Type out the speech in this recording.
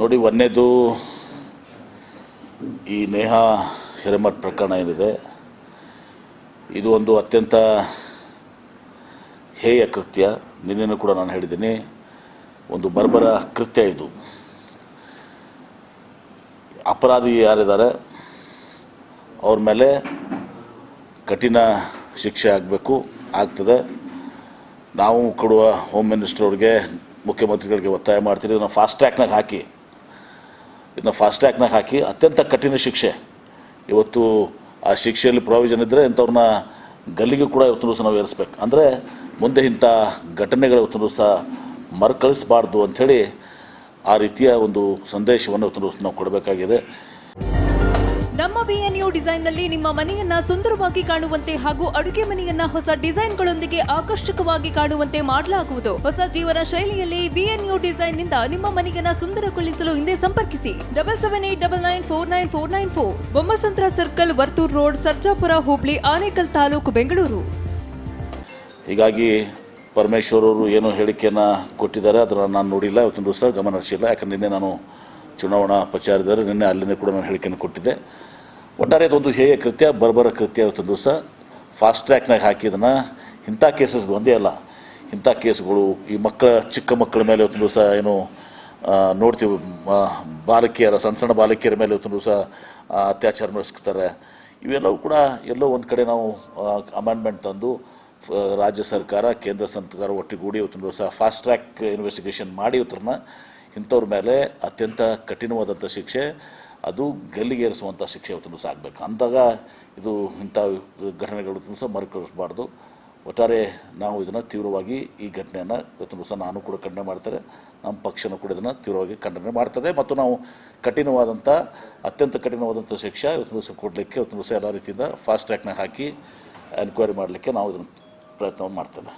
ನೋಡಿ ಒಂದನೇದು ಈ ನೇಹ ಹಿರೇಮಠ್ ಪ್ರಕರಣ ಏನಿದೆ, ಇದು ಒಂದು ಅತ್ಯಂತ ಹೇಯ ಕೃತ್ಯ. ನಿನ್ನೆನೂ ಕೂಡ ನಾನು ಹೇಳಿದ್ದೀನಿ, ಒಂದು ಬರ್ಬರ ಕೃತ್ಯ ಇದು. ಅಪರಾಧಿ ಯಾರಿದ್ದಾರೆ, ಅವ್ರ ಮೇಲೆ ಕಠಿಣ ಶಿಕ್ಷೆ ಆಗಬೇಕು, ಆಗ್ತದೆ. ನಾವು ಕೊಡುವ ಹೋಮ್ ಮಿನಿಸ್ಟರ್ ಅವ್ರಿಗೆ, ಮುಖ್ಯಮಂತ್ರಿಗಳಿಗೆ ಒತ್ತಾಯ ಮಾಡ್ತೀರಿ ಇದನ್ನು ಫಾಸ್ಟ್ ಟ್ರ್ಯಾಕ್ನಾಗ ಹಾಕಿ. ಇದನ್ನ ಫಾಸ್ಟ್ ಟ್ರ್ಯಾಕ್ನಾಗ ಹಾಕಿ ಅತ್ಯಂತ ಕಠಿಣ ಶಿಕ್ಷೆ. ಇವತ್ತು ಆ ಶಿಕ್ಷೆಯಲ್ಲಿ ಪ್ರಾವಿಷನ್ ಇದ್ದರೆ ಇಂಥವ್ರನ್ನ ಗಲ್ಲಿಗೆ ಕೂಡ ಇವತ್ತು ದಿವಸ ನಾವು ಏರಿಸ್ಬೇಕು. ಅಂದರೆ ಮುಂದೆ ಇಂಥ ಘಟನೆಗಳು ಇವತ್ತು ದಿವಸ ಮರುಕಳಿಸಬಾರ್ದು ಅಂಥೇಳಿ ಆ ರೀತಿಯ ಒಂದು ಸಂದೇಶವನ್ನು ಇವತ್ತು ದಿವಸ ನಾವು ಕೊಡಬೇಕಾಗಿದೆ. ನಮ್ಮ ಬಿಎನ್ಯು ಡಿಸೈನ್ನಲ್ಲಿ ನಿಮ್ಮ ಮನೆಯನ್ನ ಸುಂದರವಾಗಿ ಕಾಣುವಂತೆ ಹಾಗೂ ಅಡುಗೆ ಮನೆಯನ್ನ ಹೊಸ ಡಿಸೈನ್ಗಳೊಂದಿಗೆ ಆಕರ್ಷಕವಾಗಿ ಕಾಣುವಂತೆ ಮಾಡಲಾಗುವುದು. ಹೊಸ ಜೀವನ ಶೈಲಿಯಲ್ಲಿ ಬಿಎನ್ಯು ಡಿಸೈನ್ನಿಂದ ನಿಮ್ಮ ಮನೆಯನ್ನ ಸುಂದರಗೊಳಿಸಲು ಹಿಂದೆ ಸಂಪರ್ಕಿಸಿ. Double seven eight double nine four nine four nine four Bommasandra circle Varthur road Sarjapura Hubli Anekal taluk Bengaluru. ಹೀಗಾಗಿ ಪರಮೇಶ್ವರ್ ಅವರು ಏನೋ ಹೇಳಿಕೆಯನ್ನು ಕೊಟ್ಟಿದ್ದಾರೆ ಅದನ್ನು ನಾನು ನೋಡಿಲ್ಲ, ಇವತ್ತಿನ ದಿವಸ ಗಮನ ಹರಿಸಿಲ್ಲ. ಯಾಕಂದ್ರೆ ನಿನ್ನೆ ನಾನು ಚುನಾವಣಾ ಪ್ರಚಾರದಲ್ಲಿ ನಿನ್ನೆ ಅಲ್ಲಿಂದ ಕೂಡ ನಾನು ಹೇಳಿಕೆಯನ್ನು ಕೊಟ್ಟಿದ್ದೆ. ಒಟ್ಟಾರೆ ಇದೊಂದು ಹೇಯ ಕೃತ್ಯ, ಬರ್ಬರ ಕೃತ್ಯ ಇವತ್ತೊಂದು ದಿವಸ. ಫಾಸ್ಟ್ ಟ್ರ್ಯಾಕ್ನಾಗ ಹಾಕಿದನ್ನ ಇಂಥ ಕೇಸಸ್ ಒಂದೇ ಅಲ್ಲ. ಇಂಥ ಕೇಸ್ಗಳು ಈ ಮಕ್ಕಳ, ಚಿಕ್ಕ ಮಕ್ಕಳ ಮೇಲೆ ಇವತ್ತೊಂದು ದಿವಸ ಏನು ನೋಡ್ತೀವಿ ಬಾಲಕಿಯರ, ಸಣ್ಣ ಸಣ್ಣ ಬಾಲಕಿಯರ ಮೇಲೆ ಇವತ್ತೊಂದು ದಿವಸ ಅತ್ಯಾಚಾರ ನಡೆಸ್ತಾರೆ. ಇವೆಲ್ಲವೂ ಕೂಡ ಎಲ್ಲೋ ಒಂದು ಕಡೆ ನಾವು ಅಮೆಂಡ್ಮೆಂಟ್ ತಂದು ರಾಜ್ಯ ಸರ್ಕಾರ, ಕೇಂದ್ರ ಸರ್ಕಾರ ಒಟ್ಟಿಗೂಡಿ ಇವತ್ತೊಂದು ದಿವಸ ಫಾಸ್ಟ್ ಟ್ರ್ಯಾಕ್ ಇನ್ವೆಸ್ಟಿಗೇಷನ್ ಮಾಡಿ ಇವತ್ತರನ್ನ ಇಂಥವ್ರ ಮೇಲೆ ಅತ್ಯಂತ ಕಠಿಣವಾದಂಥ ಶಿಕ್ಷೆ, ಅದು ಗಲ್ಲಿಗೇರಿಸುವಂಥ ಶಿಕ್ಷೆ ಇವತ್ತಿನ ಸಹ ಅಂದಾಗ ಇದು ಇಂಥ ಘಟನೆಗಳು ಸಹ ಮರುಕಳಿಸಬಾರ್ದು. ಒಟ್ಟಾರೆ ನಾವು ಇದನ್ನು ತೀವ್ರವಾಗಿ ಈ ಘಟನೆಯನ್ನು ಇವತ್ತು ಸಹ ನಾನು ಕೂಡ ಖಂಡನೆ ಮಾಡ್ತಾರೆ ನಮ್ಮ ಪಕ್ಷನೂ ಕೂಡ ಇದನ್ನು ತೀವ್ರವಾಗಿ ಖಂಡನೆ ಮಾಡ್ತದೆ. ಮತ್ತು ನಾವು ಕಠಿಣವಾದಂಥ, ಅತ್ಯಂತ ಕಠಿಣವಾದಂಥ ಶಿಕ್ಷೆ ಇವತ್ತು ದಿವಸ ಕೊಡಲಿಕ್ಕೆ ಇವತ್ತು ದಿವಸ ಎಲ್ಲ ರೀತಿಯಿಂದ ಫಾಸ್ಟ್ ಟ್ರ್ಯಾಕ್ನಾಗ ಹಾಕಿ ಎನ್ಕ್ವೈರಿ ಮಾಡಲಿಕ್ಕೆ ನಾವು ಇದನ್ನು ಪ್ರಯತ್ನವನ್ನು ಮಾಡ್ತೇವೆ.